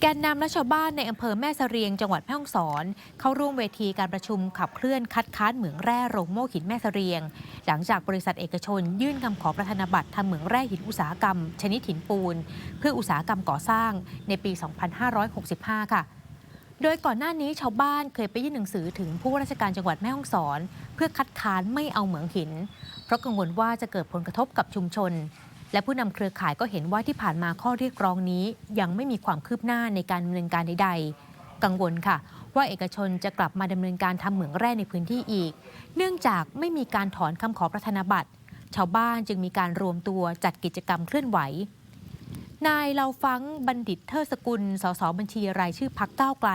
แกนนำและชาวบ้านในอำเภอแม่เสเรียงจังหวัดแม่ฮ่องสอน เข้าร่วมเวทีการประชุมขับเคลื่อนคัดค้านเหมืองแร่โรงโม่หินแม่เสเรียง หลังจากบริษัทเอกชน ยื่นคำขอประธานบัตรทำเหมืองแร่หินอุตสาหกรรม ชนิดหินปูน เพื่ออุตสาหกรรมก่อสร้างในปี 2565 ค่ะ โดยก่อนหน้านี้ชาวบ้านเคยไปยื่นหนังสือถึงผู้ว่าราชการจังหวัดแม่ฮ่องสอน เพื่อคัดค้านไม่เอาเหมืองหิน เพราะกังวลว่าจะเกิดผลกระทบกับชุมชน และผู้นำเครือข่ายก็เห็นว่าที่ผ่านมาข้อเรียกร้องนี้ยังไม่มีความคืบหน้าในการดำเนินการใดๆ กังวลค่ะ ว่าเอกชนจะกลับมาดำเนินการทำเหมืองแร่ในพื้นที่อีก เนื่องจากไม่มีการถอนคำขอประธานบัตรชาวบ้านจึงมีการรวมตัวจัดกิจกรรมเคลื่อนไหวนายเลาฟังบัณฑิตเทิดสกุล สสบัญชีรายชื่อพักก้าวไกล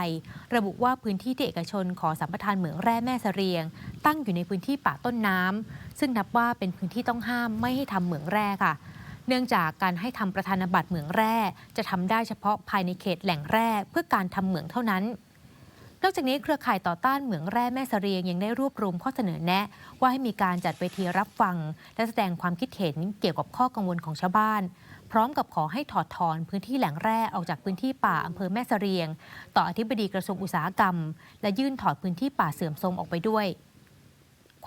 ระบุว่าพื้นที่ที่เอกชนขอสัมปทานเหมืองแร่แม่เสเรียง ตั้งอยู่ในพื้นที่ป่าต้นน้ำซึ่งนับว่าเป็นพื้นที่ต้องห้ามไม่ให้ทำเหมืองแร่ค่ะ เนื่องจากการให้ทำประธานบัตรเหมืองแร่ จะทำได้เฉพาะภายในเขตแหล่งแร่เพื่อการทำเหมืองเท่านั้นนอกจากนี้เครือข่ายต่อต้านเหมืองแร่แม่เสเรียงยังได้รวบรวมข้อเสนอแนะ ว่าให้มีการจัดเวทีรับฟัง และแสดงความคิดเห็นเกี่ยวกับข้อกังวลของชาวบ้าน พร้อมกับขอให้ถอดถอนพื้นที่แหล่งแร่ออกจากพื้นที่ป่าอำเภอแม่เสเรียง ต่ออธิบดีกระทรวงอุตสาหกรรม และยื่นถอดพื้นที่ป่าเสื่อมโทรมออกไปด้วย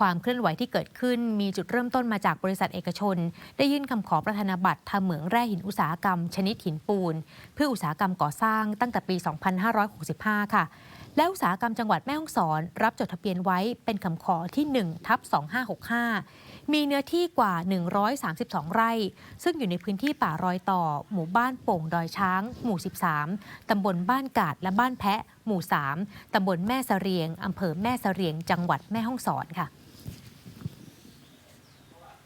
ความเคลื่อนไหวที่เกิดขึ้นมีจุดเริ่มต้นมาจากบริษัทเอกชน ได้ยื่นคำขอประธานบัตรทำเหมืองแร่หินอุตสาหกรรม ชนิดหินปูน เพื่ออุตสาหกรรมก่อสร้างตั้งแต่ปี 2565 ค่ะ และอุตสาหกรรมจังหวัดแม่ฮ่องสอน รับจดทะเบียนไว้เป็นคำขอที่1ทับ2565 มีเนื้อที่กว่า 132 ไร่ ซึ่งอยู่ในพื้นที่ป่ารอยต่อ หมู่บ้านโป่งดอยช้าง หมู่ 13 ตำบลบ้านกาดและบ้านแพะ หมู่ 3 ตำบลแม่เสรียงอำเภอแม่เสรียง จังหวัดแม่ฮ่องสอนค่ะ